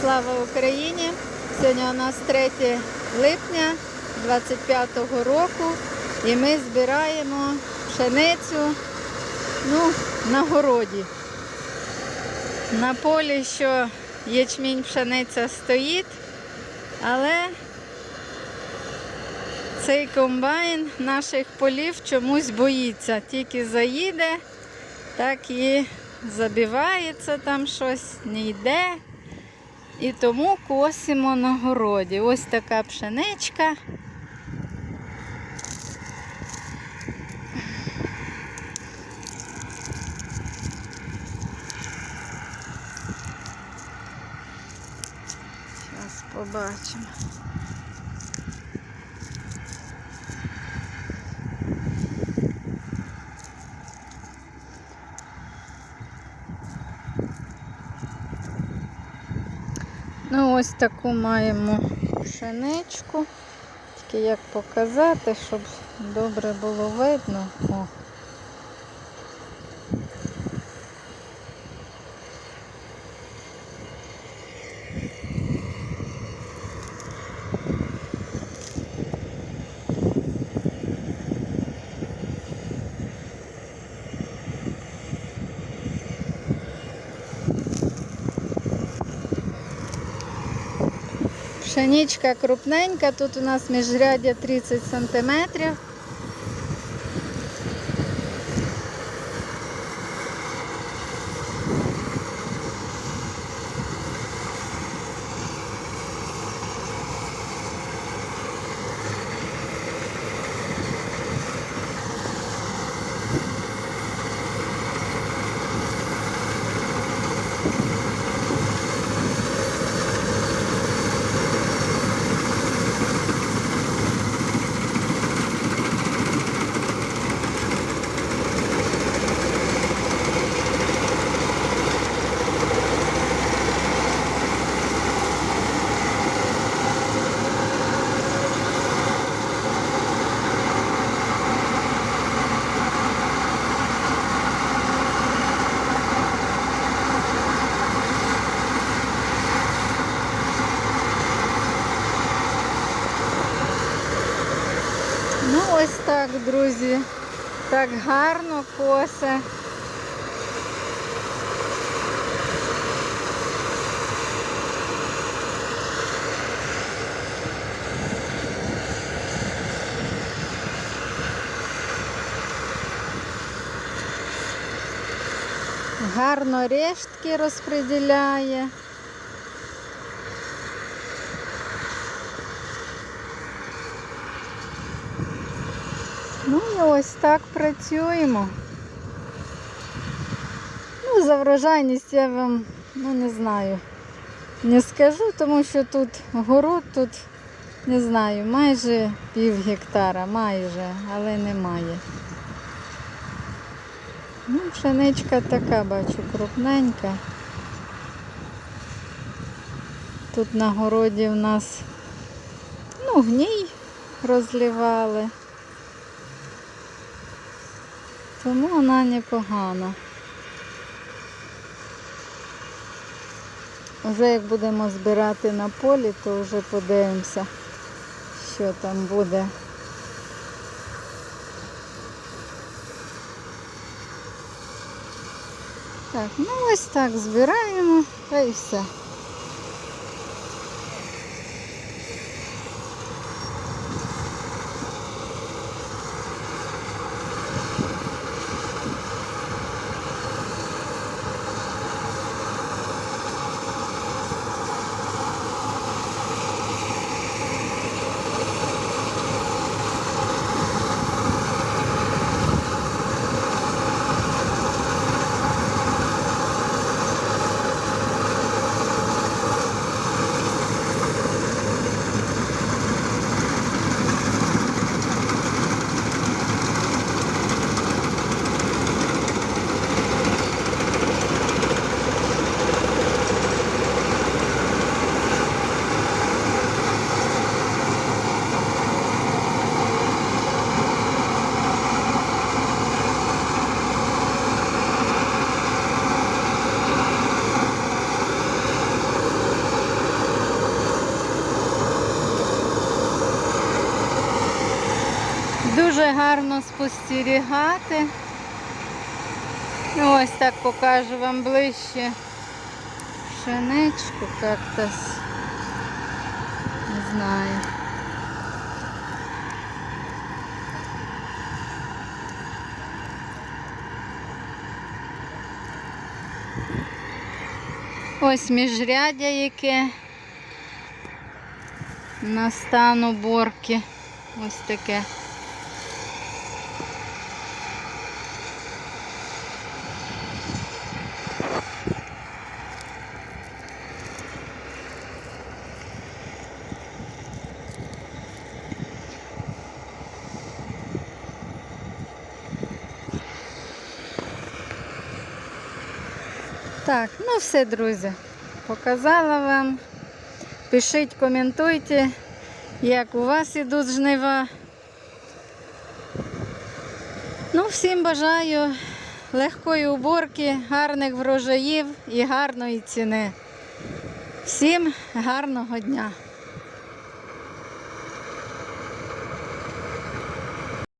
Слава Україні! Сьогодні у нас 3 липня 25-го року і ми збираємо пшеницю ну, на городі. На полі, що ячмінь пшениця стоїть, але цей комбайн наших полів чомусь боїться. Тільки заїде, так і забивається там щось, не йде. І тому косимо на городі. Ось така пшеничка. Зараз побачимо. Ну, ось таку маємо пшеничку. Тільки як показати, щоб добре було видно. О. Пшеничка крупненька, тут у нас міжряддя 30 сантиметрів. Ну ось так, друзі. Так гарно косе. Гарно рештки розподіляє. Ну і ось так працюємо. Ну, за врожайність я вам ну, не знаю. Не скажу, тому що тут город, тут не знаю, майже пів гектара, майже, але немає. Ну, пшеничка така, бачу, крупненька. Тут на городі в нас ну, гній розливали. Тому вона непогана. Вже як будемо збирати на полі, то вже подивимося, що там буде. Так, ну ось так збираємо та і все. Дуже гарно спостерігати. Ось так покажу вам ближче пшеничку кактус. Не знаю. Ось міжряддя яке на стан уборки. Ось таке. Так, ну все, друзі. Показала вам. Пишіть, коментуйте, як у вас ідуть жнива. Ну, всім бажаю легкої уборки, гарних врожаїв і гарної ціни. Всім гарного дня!